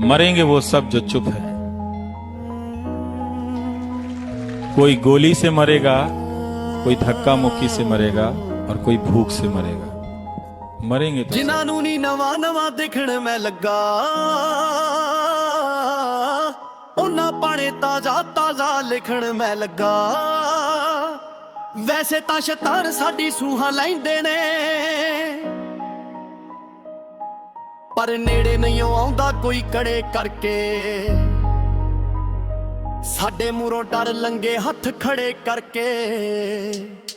मरेंगे वो सब जो चुप है कोई गोली से मरेगा कोई धक्का मुक्की से मरेगा और कोई भूख से मरेगा मरेंगे तो ਜਿਨ੍ਹਾਂ ਨੂੰ ਨੀ ਨਵਾਂ ਨਵਾਂ ਦੇਖਣ ਮੈਂ ਲੱਗਾ ਉਹਨਾਂ ਪਾਣੇ ਤਾਜ਼ਾ ਤਾਜ਼ਾ ਲਿਖਣ ਮੈਂ ਲੱਗਾ ਵੈਸੇ ਤਾਂ ਸ਼ੈਤਾਨ ਸਾਡੀ ਸੂਹਾਂ ਲੈਂਦੇ ਨੇ ਪਰ ਨੇੜੇ ਨਹੀਂ ਆਉਂਦਾ ਕੋਈ ਕੜੇ ਕਰਕੇ। ਸਾਡੇ ਮੂਹਰੋਂ ਡਰ ਲੰਗੇ ਹੱਥ ਖੜੇ ਕਰਕੇ।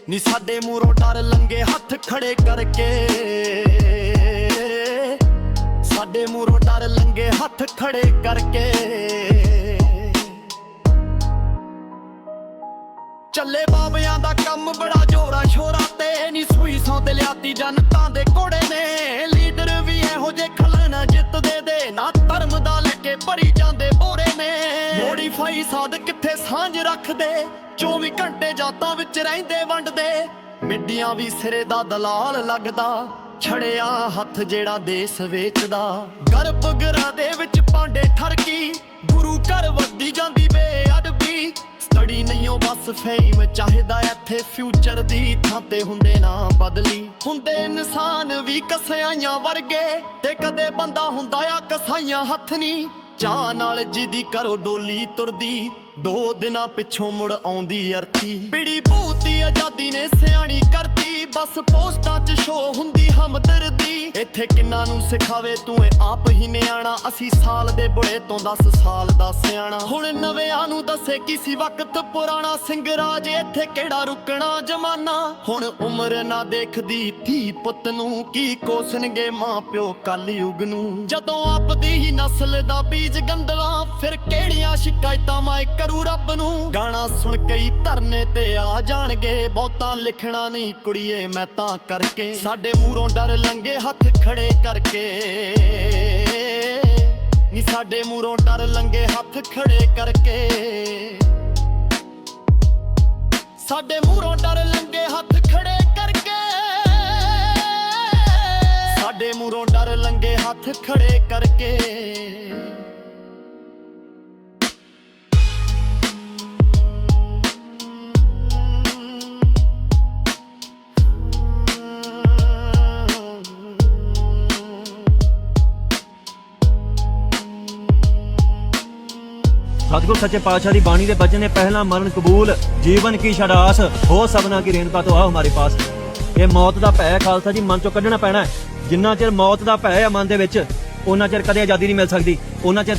ਨੀ ਸਾਡੇ ਮੂਹਰੋਂ ਡਰ ਲੰਗੇ ਹੱਥ ਖੜੇ ਕਰਕੇ। ਸਾਡੇ ਮੂਹਰੋਂ ਡਰ ਲੰਗੇ ਹੱਥ ਖੜੇ ਕਰਕੇ। ਚੱਲੇ ਬਾਬਿਆਂ ਦਾ ਕੰਮ ਬੜਾ ਜੋਰਾ ਸ਼ੋਰਾ ਤੇ, ਨੀ ਸੂਈ ਸੌ ਤੇ ਲਿਆਤੀ ਜਨਤਾਂ ਦੇ ਕੋੜੇ ਨੇ। ਮੋਡੀਫਾਈ ਸਾਧ ਕਿੱਥੇ ਸਾਂਝ ਰੱਖਦੇ? 24 ਘੰਟੇ ਜਾਤਾਂ ਵਿੱਚ ਰਹਿੰਦੇ ਵੰਡਦੇ। ਮਿੱਡੀਆਂ ਵੀ ਸਿਰੇ ਦਾ ਦਲਾਲ ਲੱਗਦਾ। ਛੜਿਆ ਹੱਥ ਜਿਹੜਾ ਦੇਸ ਵੇਚਦਾ। ਗਰਭ ਦੇ ਵਿੱਚ ਪਾਂਡੇ ਠਰਕੀ। ਗੁਰੂ ਘਰ ਵੱਦੀ ਜਾਂਦੀ ਬੇਅਦਬੀ। ਸਟੱਡੀ ਨਹੀਂ ਉਹ ਬਸ ਫੇਮ ਚਾਹੀਦਾ ਇੱਥੇ ਫਿਊਚਰ ਦੀ ਥਾਂ ਤੇ ਹੁੰਦੇ ਨਾ ਬਦਲੀ। ਹੁੰਦੇ ਇਨਸਾਨ ਵੀ ਕਸਿਆਈਆਂ ਵਰਗੇ ਤੇ ਕਦੇ ਬੰਦਾ ਹੁੰਦਾ ਆ ਕਸਾਈਆਂ ਹੱਥ ਨਹੀਂ ਚਾਹ ਨਾਲ ਜਿਹਦੀ ਕਰੋ ਡੋਲੀ ਤੁਰਦੀ, ਦੋ ਦਿਨਾਂ ਪਿੱਛੋਂ ਮੁੜ ਆਉਂਦੀ ਅਰਥੀ। ਬਿੜੀ ਭੂਤੀ ਆਜ਼ਾਦੀ ਨੇ ਸਿਆਣੀ ਕਰਤੀ, ਬਸ ਪੋਸਟਾਂ 'ਚ ਸ਼ੋ ਹੁੰਦੀ ਹਮਦਰਦੀ। ਇੱਥੇ ਕਿੰਨਾ ਨੂੰ ਸਿਖਾਵੇ, ਤੂੰ ਇਹ ਆਪ ਹੀ ਨਿਆਣਾ, ਅਸੀਂ ਸਾਲ ਦੇ ਬੁੜੇ ਤੋਂ 10 ਸਾਲ ਦਾ ਸਿਆਣਾ। ਨਵਿਆਂ ਨੂੰ ਦੱਸੇ ਕਿਸੇ ਵਕਤ ਪੁਰਾਣਾ ਸਿੰਘਰਾਜ ਇੱਥੇ ਕਿਹੜਾ ਰੁਕਣਾ ਜਮਾਨਾ? ਹੁਣ ਉਮਰ ਨਾ ਦੇਖਦੀ ਧੀ ਪੁੱਤ ਨੂੰ ਕੀ ਕੋਸਣਗੇ ਮਾਂ ਪਿਓ ਕੱਲ ਯੁਗ ਨੂੰ? ਜਦੋਂ ਆਪਦੀ ਹੀ ਨਸਲ ਦਾ ਬੀਜ ਗੰਦਲਾ ਫਿਰ ਕਿਹੜੀਆਂ ਸ਼ਿਕਾਇਤਾਂ ਮੈਂ ਕਰੂ ਰੱਬ ਨੂੰ? ਗਾਣਾ ਸੁਣ ਕਈ ਧਰਨੇ ਤੇ ਆ ਜਾਣਗੇ, ਬਹੁਤਾ ਲਿਖਣਾ ਨਹੀਂ ਕੁੜੀਏ ਮੈਂ ਤਾਂ ਕਰਕੇ। ਸਾਡੇ ਮੂਹਰੋਂ ਡਰ ਲੰਗੇ ਹੱਥ ਖੜੇ ਕਰਕੇ। ਨੀ ਸਾਡੇ ਮੂਹਰੋਂ ਡਰ ਲੰਗੇ ਹੱਥ ਖੜੇ ਕਰਕੇ। ਸਾਡੇ ਮੂਹਰੋਂ ਡਰ ਲੰਗੇ ਹੱਥ ਖੜੇ ਕਰਕੇ। ਸਾਡੇ ਮੂਹਰੋਂ ਡਰ ਲੰਗੇ ਹੱਥ ਖੜੇ ਕਰਕੇ। ਸਤਿਗੁਰ ਸੱਚੇ ਪਾਤਸ਼ਾਹ ਦੀ ਬਾਣੀ ਦੇ ਬਚਨ ਨੇ ਪਹਿਲਾ ਮਰਨ ਕਬੂਲ, ਜੀਵਨ ਕੀ ਛੜਾਸ ਹੋ ਸਭਨਾ ਕੀ ਰੇਣਕਾ ਤੋਂ ਆ ਹਮਾਰੇ ਪਾਸ ਇਹ ਮੌਤ ਦਾ ਭੈ ਖਾਲਸਾ ਜੀ, ਮਨ ਚੋਂ ਕੱਢਣਾ ਪੈਣਾ ਹੈ। ਜਿੰਨਾ ਚਿਰ ਮੌਤ ਦਾ ਭੈ ਹੈ ਮਨ ਦੇ ਵਿੱਚ ਉਹਨਾਂ ਚਿਰ ਕਦੇ ਆਜ਼ਾਦੀ ਨਹੀਂ ਮਿਲ ਸਕਦੀ ਉਹਨਾਂ ਚਿਰ